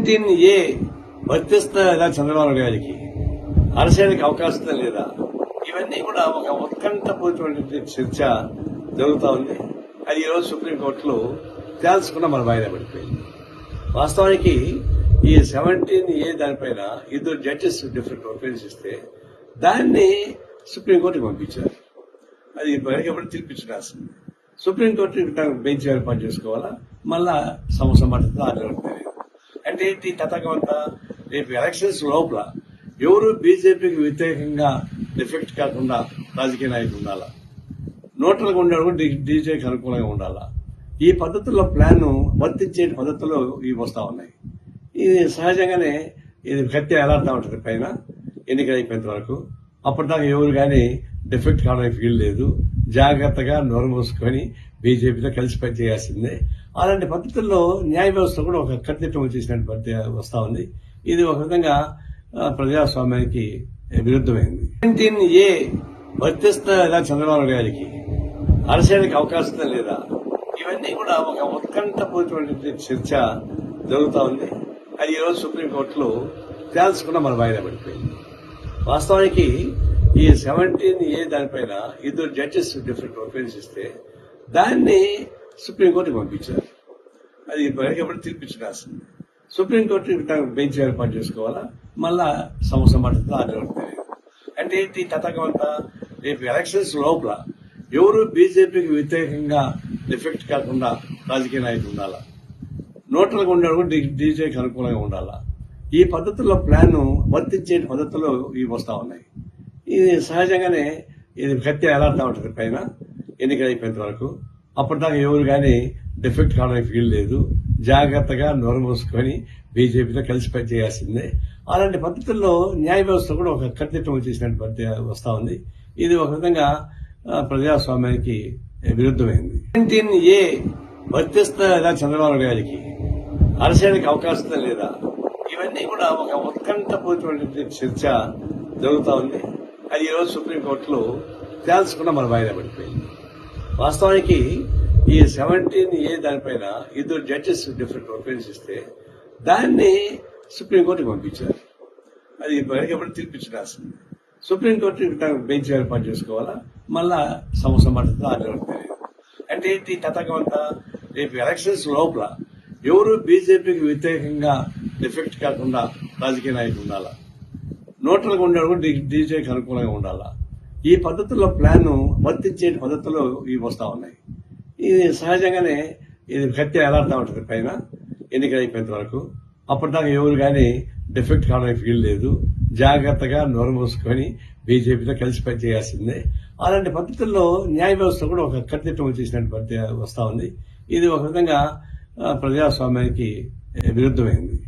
Seventeen A వర్తిస్తుందా చంద్రబాబు గారికి అరసేయడానికి అవకాశం లేదా? ఇవన్నీ కూడా ఒక ఉత్కంఠపూరితమైనటువంటి చర్చ జరుగుతూ ఉంది. అది ఈరోజు సుప్రీంకోర్టులో తేల్చకుండా మన వాయిదా పడిపోయింది. వాస్తవానికి ఈ సెవెంటీన్ ఏ దానిపైన ఇద్దరు జడ్జెస్ డిఫరెంట్ ఒపీనియన్స్ ఇస్తే దాన్ని సుప్రీంకోర్టుకి పంపించారు. అది ఎప్పుడు తీర్పించాల్సింది సుప్రీంకోర్టు బెంచ్ ఏర్పాటు చేసుకోవాలా? మళ్ళా సంవత్సరం పడుతుందో ఆరు అంటే ఏంటి తతకం అంతా? రేపు ఎలక్షన్స్ లోపల ఎవరు బీజేపీకి వ్యతిరేకంగా డిఫెక్ట్ కాకుండా రాజకీయ నాయకులు ఉండాలా? నోట్లకు ఉండడం డీజేకి అనుకూలంగా ఉండాలా? ఈ పద్ధతుల్లో ప్లాన్ వర్తించే పద్ధతుల్లో ఇవి వస్తూ ఉన్నాయి. ఇది సహజంగానే ఇది కత్తి ఎలాడుతూ ఉంటుంది పైన ఎన్నికలు అయిపోయేంత వరకు. అప్పటిదాకా ఎవరు కానీ డిఫెక్ట్ కావడానికి ఫీల్ లేదు. జాగ్రత్తగా నోరు మూసుకొని బీజేపీతో కలిసి పనిచేయాల్సిందే. అలాంటి పద్ధతుల్లో న్యాయ వ్యవస్థ కూడా ఒక కత్తిట్టం వచ్చేసినట్టు పద్ధతి వస్తా ఉంది. ఇది ఒక విధంగా ప్రజాస్వామ్యానికి విరుద్ధమైంది. సెవెంటీన్ ఏ వర్తిస్తా చంద్రబాబు గారికి అరసేయడానికి అవకాశం లేదా? ఇవన్నీ కూడా ఒక ఉత్కంఠపూరితమైనటువంటి చర్చ జరుగుతూ ఉంది. అది ఈరోజు సుప్రీంకోర్టులో తేల్చకుండా మన వాయిదా పడిపోయింది. వాస్తవానికి ఈ సెవెంటీన్ ఏ దానిపైన ఇద్దరు జడ్జెస్ డిఫరెంట్ ఒపీనియన్స్ ఇస్తే దాన్ని సుప్రీంకోర్టుకి పంపించారు. అది ఎప్పుడు తీర్పించాల్సింది సుప్రీంకోర్టు బెంచ్ ఏర్పాటు చేసుకోవాలా? మళ్ళా సంవత్సరం పడుతుందో? ఆరు తెలియదు. అంటే ఏంటి తతకం అంతా? రేపు ఎలక్షన్స్ లోపల ఎవరు బీజేపీకి వ్యతిరేకంగా ఎఫెక్ట్ కాకుండా రాజకీయ నాయకులు ఉండాలా? నోట్లకు ఉండడం డీజేకి అనుకూలంగా ఉండాలా? ఈ పద్ధతుల్లో ప్లాన్ వర్తించే పద్ధతుల్లో ఇవి వస్తూ ఉన్నాయి. ఇది సహజంగానే ఇది కత్తి ఎలాడుతూ ఉంటుంది పైన. ఎన్నికలు అయిపోయేంత వరకు. అప్పటిదాకా ఎవరు కానీ డిఫెక్ట్ కావడానికి ఫీల్ లేదు. జాగ్రత్తగా నోరు మూసుకొని బీజేపీతో కలిసి పనిచేయాల్సిందే. అలాంటి పద్ధతుల్లో న్యాయ వ్యవస్థ కూడా ఒక కత్తిట్టం వచ్చేసినట్టు పద్ధతి వస్తూ ఉంది. ఇది ఒక విధంగా ప్రజాస్వామ్యానికి విరుద్ధమైంది. నైన్టీన్ ఏ వర్తిస్తుందా చంద్రబాబు గారికి అరసేయడానికి అవకాశం లేదా? ఇవన్నీ కూడా ఒక ఉత్కంఠపూరితమైనటువంటి చర్చ జరుగుతూ ఉంది. అది ఈరోజు సుప్రీంకోర్టులో తేల్చకుండా మన వాయిదా పడిపోయింది. వాస్తవానికి ఈ సెవెంటీన్ ఏ దానిపైన ఇద్దరు జడ్జెస్ డిఫరెంట్ ఒపీనియన్స్ ఇస్తే దాన్ని సుప్రీంకోర్టుకి పంపించారు. అది ఎప్పుడు తీర్పించాల్సింది సుప్రీంకోర్టు బెంచ్ ఏర్పాటు చేసుకోవాలా? మళ్ళా సంవత్సరం పడుతుందో ఆరు తెలియదు అంటే ఏంటి తతకం అంతా? రేపు ఎలక్షన్స్ లోపల ఎవరు బీజేపీకి వ్యతిరేకంగా డిఫెక్ట్ కాకుండా రాజకీయ నాయకులు ఉండాలా? నోట్లకు ఉండడం డీజేకి అనుకూలంగా ఉండాలా? ఈ పద్ధతుల్లో ప్లాన్ వర్తించే పద్ధతుల్లో ఇవి వస్తా ఉన్నాయి. ఇది సహజంగానే ఇది కత్తి ఎలాడుతూ ఉంటుంది పైన ఎన్నికలు అయిపోయేంత వరకు. అప్పటిదాకా ఎవరు కానీ డిఫెక్ట్ కావడానికి ఫీల్ లేదు. జాగ్రత్తగా నోరు మూసుకొని బీజేపీతో కలిసి పనిచేయాల్సిందే అలాంటి పద్ధతుల్లో న్యాయ వ్యవస్థ కూడా ఒక కత్తిట్టం వచ్చేసినట్టు పద్ధతి వస్తూ ఉంది. ఇది ఒక విధంగా ప్రజాస్వామ్యానికి విరుద్ధమైంది.